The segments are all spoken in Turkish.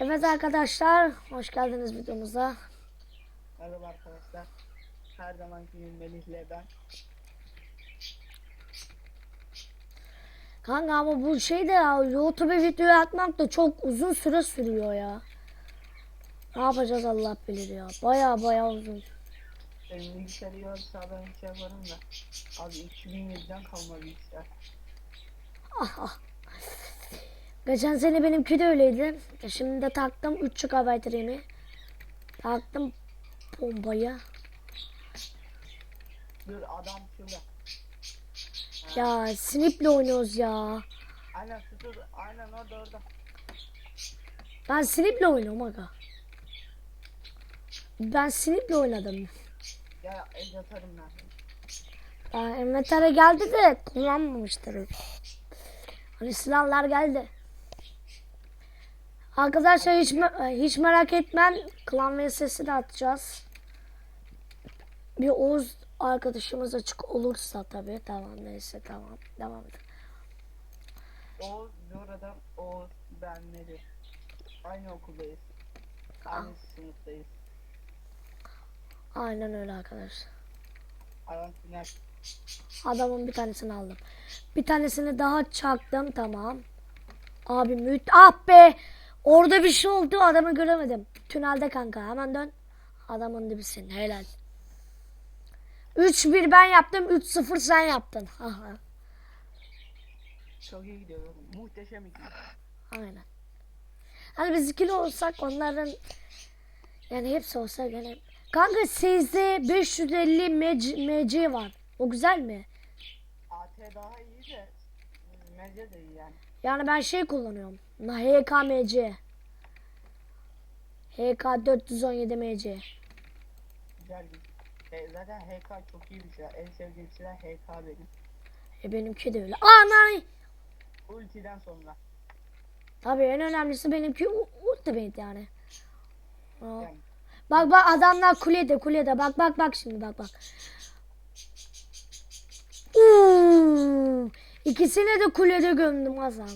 Evet arkadaşlar, hoş geldiniz videomuza. Merhaba arkadaşlar. Her zamanki gibi Melih'le ben. Kanka ama bu şey de ya, YouTube video atmak da çok uzun süre sürüyor ya. Ne yapacağız Allah bilir ya. Baya baya uzun. Benim bilgisayarı yorsa ben hiç yaparım da. Abi 2007'den kalma bilgisayar. Geçen sene benimki de öyleydi. Şimdi de taktım 3 GB RAM'i. Taktım bombaya. Dur adam şurada. Ya Snip'le oynuyoruz ya. Aynen dur. Aynen orada orada. Ben Snip'le oynuyorum aga. Ben Snip'le oynadım. Ya el atarım ben. Aa, inventere geldi de kullanmamıştır. Hani silahlar geldi. Arkadaşlar hiç, me- hiç merak etmem. Klan VS'si de atacağız. Bir Oğuz arkadaşımız açık olursa tabii. Tamam neyse tamam. Devam edelim. Oğuz, Zora'dan Oğuz, ben Melih. Aynı okuldayız. Aynı sınıftayız. Aynen öyle arkadaşlar. Adamın bir tanesini aldım. Bir tanesini daha çaktım tamam. Abi müt ah be. Orada bir şey oldu adamı göremedim. Tünelde kanka hemen dön. Adamın dibisin helal. 3-1 ben yaptım 3-0 sen yaptın. Çok iyi gidiyor. Muhteşem iki. Aynen. Hani biz ikili olsak onların yani hepsi olsa gene. Kanka sizde 550 MC, MC var. O güzel mi? AT daha iyi de Mece de iyi yani. Yani ben şey kullanıyorum. HKMC. HK 417 MC. Güzel bir. E, zaten HK çok iyi bir silah. En sevdiğim silah HK benim. E benimki de öyle. Ana! Ultiden sonra. Tabii en önemlisi benimki ultimate yani. Aa. Yani Bak bak adamlar kulede kulede. Bak bak bak şimdi bak bak. Uuu. İkisine de kulede gömdüm Hasan.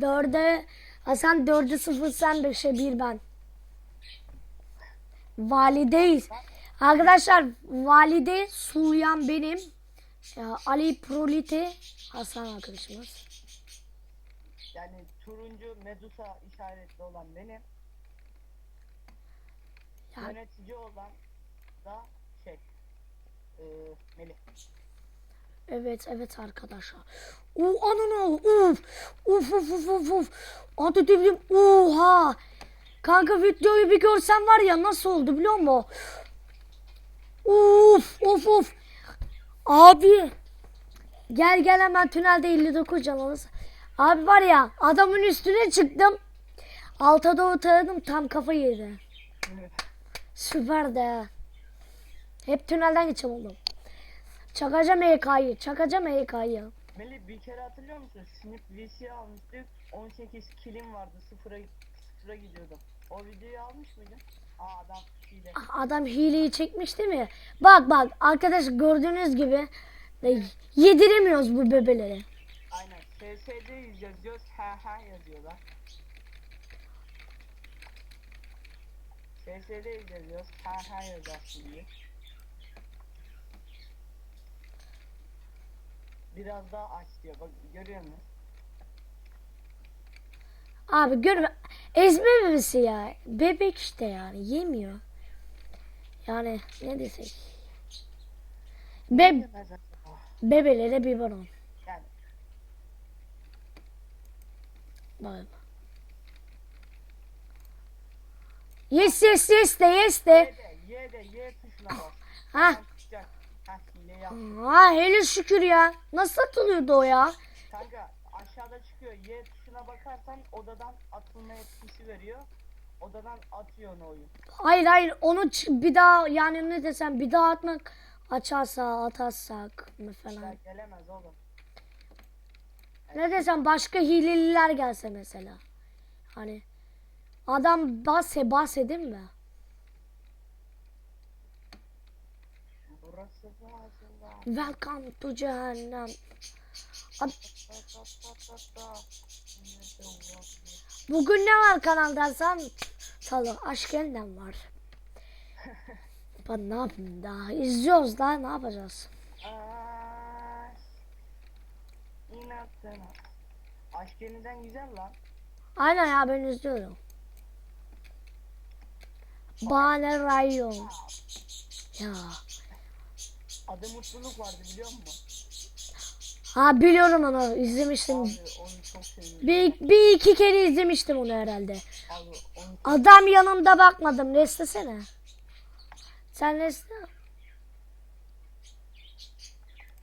Dörde Hasan dörde sıfır sen beşe bir ben. Valideyiz. Arkadaşlar valide Suyan benim. Ali Prolite Hasan arkadaşımız. Yani turuncu Medusa işaretli olan benim. Ya- Yönetici olan da şey. E, Melih. Evet evet arkadaşlar. Oo anana uf uf uf uf uf uf. Adı dibim oha. Kanka videoyu bir görsen var ya nasıl oldu biliyor musun? Uf uf uf. Abi. Gel gel hemen tünelde 59 can alırız. Abi var ya adamın üstüne çıktım. Alta doğru taradım tam kafa yedi. Süper de. Hep tünelden geçem oğlum. Çakacağım EK'yı. Çakacağım EK'yı. Melih bir kere hatırlıyor musun? Snip VC almıştık. 18 kilim vardı. Sıfıra, sıfıra gidiyordum. O videoyu almış mıydın? Aa adam hile. Adam hileyi çekmiş değil mi? Bak bak arkadaş gördüğünüz gibi e, yediremiyoruz bu bebeleri. Aynen. SSD yazıyoruz. Ha ha yazıyorlar. SSD yazıyoruz. Ha ha yazarsın diye. Biraz daha aç diyor. Bak görüyor musun? Abi görme. Ezme bebesi ya. Bebek işte yani. Yemiyor. Yani ne desek. Be bebelere biberon. Yani Bak. Yes yes yes de yes de. Y de Y de Y tuşuna bas. Ha. Çıkacak. Ha hele şükür ya. Nasıl atılıyordu o ya? Kanka aşağıda çıkıyor. Y tuşuna bakarsan odadan atılma etkisi veriyor. Odadan atıyor onu oyun. Hayır hayır onu bir daha yani ne desem bir daha atmak açarsa atarsak mı falan. Ya gelemez oğlum. Ne desem başka hileliler gelse mesela. Hani adam bahse bahsedin mi? Burası. Welcome to cehennem. Uğraş. Bugün ne var kanalda sen? Salı aşk yeniden var. Ben ne yapayım daha? İzliyoruz daha ne yapacağız? Aşk. İnatına. Aşk yeniden güzel lan. Aynen ya ben izliyorum. Bana Rayon. Ya. Adı mutluluk vardı biliyor musun? Ha biliyorum onu izlemiştim. Abi onu çok seviyorum. Bir, bir iki kere izlemiştim onu herhalde. Abi onu Adam yanımda bakmadım. Restlesene. Sen resle.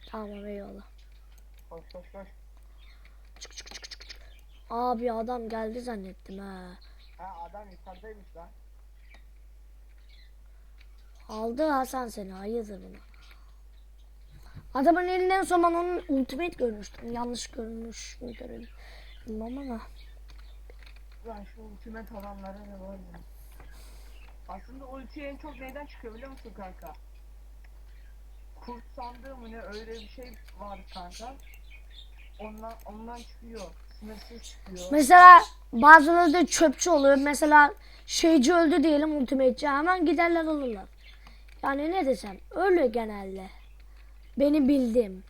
Tamam eyvallah. koş koş koş. Abi adam geldi zannettim ha. Ha adam yukarıdaymış lan. Aldı Hasan seni. Hayırdır bunu. Adamın elinden son ben onun ultimate görmüştüm. Yanlış görmüş mü görelim. Bilmem ama. Lan şu ultimate olanlara da var ya. Aslında ulti en çok neyden çıkıyor biliyor musun kanka? Kurt sandığı mı ne öyle bir şey var kanka. Ondan ondan çıkıyor. Sınırsız çıkıyor. Mesela bazıları da çöpçü oluyor. Mesela şeyci öldü diyelim ultimate'ci hemen giderler olurlar. Yani ne desem öyle genelde. Beni bildim.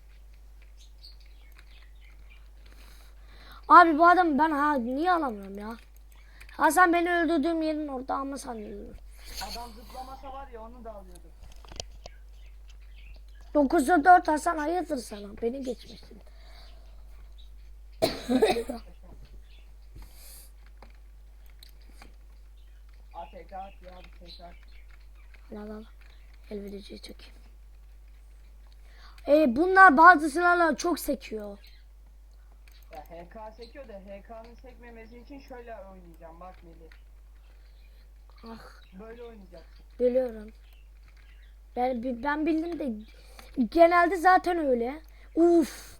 Abi bu adam ben ha niye alamıyorum ya? Hasan beni öldürdüğüm yerin orada ama sanıyorum. Adam zıplamasa var ya onu da alıyordum. 9'da 4 Hasan hayırdır sana beni geçmişsin. ATK at ya ATK at. Al al al. El çekeyim. E, bunlar bazı silahlar çok sekiyor. Ya HK sekiyor da HK'nın sekmemesi için şöyle oynayacağım bak Melih. Ah Böyle oynayacaksın. biliyorum. Ben, ben bildim de genelde zaten öyle. Uf.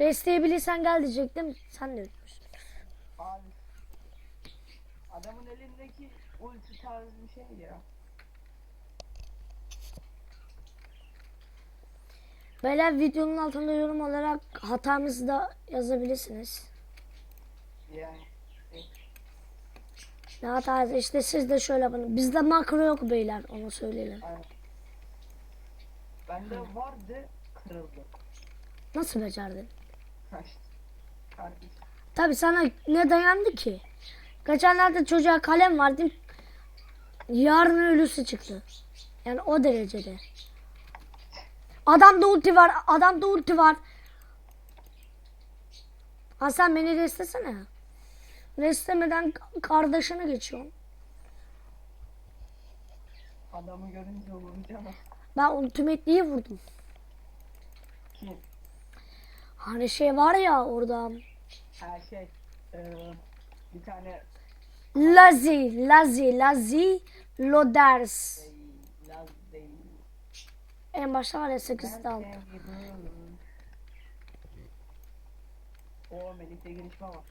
Restleyebilirsen gel diyecektim. Sen de öldürmüşsün. Abi. Adamın elindeki ulti tarzı bir şey ya. Beyler videonun altında yorum olarak hatanızı da yazabilirsiniz. Yani. Ne hatası işte siz de şöyle yapın. Bizde makro yok beyler onu söyleyelim. Aynen. Bende vardı kırıldı. Nasıl becerdin? Tabi sana ne dayandı ki? Geçenlerde çocuğa kalem verdim. Yarın ölüsü çıktı. Yani o derecede. Adamda ulti var. Adamda ulti var. Hasan beni restlesene. Restlemeden kardeşine geçiyorum. Adamı görünce vuracağım. Ben ultimate'liyi vurdum. Kim? Hani şey var ya orada. Her şey. Eee bir tane Lazi, Lazi, Lazi, Loders. şey, Laz değil. En başta var ya 8'de aldı. O Melih'te gelişme var.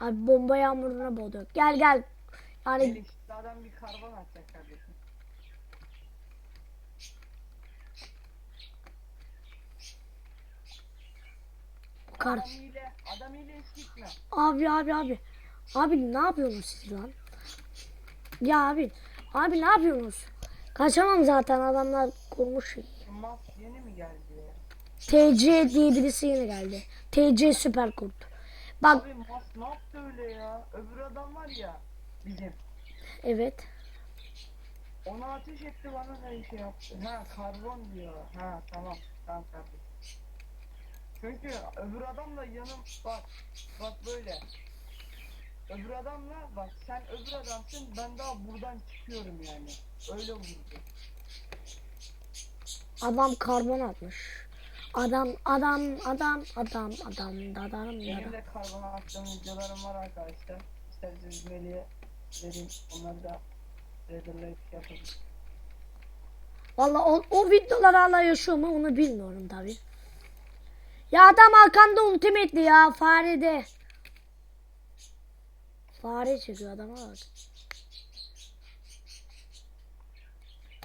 Abi bomba yağmuruna boğdu. Gel gel. Yani Melih adam bir karbon atacak kardeşim. kar. Adam ile, adam ile gitme. Abi abi abi. Abi ne yapıyorsunuz siz lan? Ya abi. Abi ne yapıyorsunuz? Kaçamam zaten adamlar kurmuş. Mas yeni mi geldi? TC diye birisi yeni geldi. TC süper kurt. Bak Abi Mas ne yaptı öyle ya? Öbür adam var ya bizim. evet. Ona ateş etti bana da şey yaptı. Ha karbon diyor. Ha tamam. Tamam kardeşim. Çünkü öbür adamla yanım bak bak böyle. Öbür adamla bak sen öbür adamsın ben daha buradan çıkıyorum yani. Öyle vurdu. Adam karbon atmış. Adam adam adam adam adam adam adam. Benim de karbon attığım videolarım var arkadaşlar. İsterseniz Melih'e vereyim. Onları da Reader'layıp yapalım. Valla o, o videolar hala yaşıyor mu onu bilmiyorum tabi. Ya adam arkanda ultimate'li ya farede. Fare çekiyor adama bak.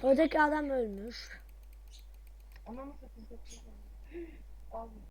Oradaki adam ölmüş. Ananı satayım.